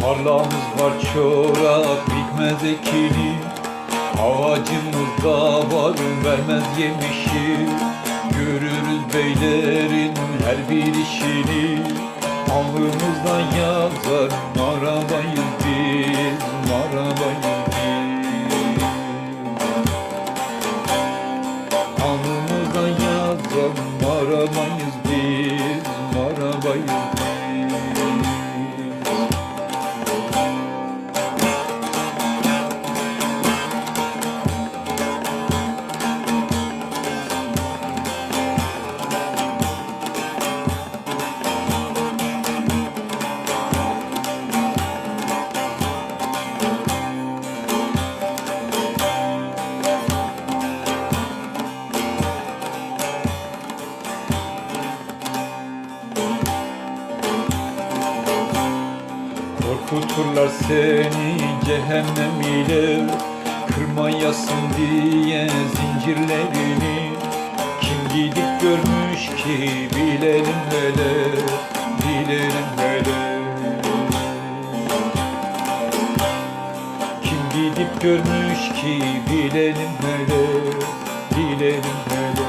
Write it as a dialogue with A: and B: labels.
A: Tarlamız var çorak bitmez ekili Ağacımız da var vermez yemişi. Görürüz beylerin her bir işini. Alnımızdan yazar marabayız biz Marabayız biz. Alnımızdan yazar marabayız biz Marabayız biz Korkuturlar seni cehennem ile. Kırmayasın diye zincirlerini. Kim gidip görmüş ki bilelim hele Bilelim hele. Kim gidip görmüş ki bilelim hele Bilelim hele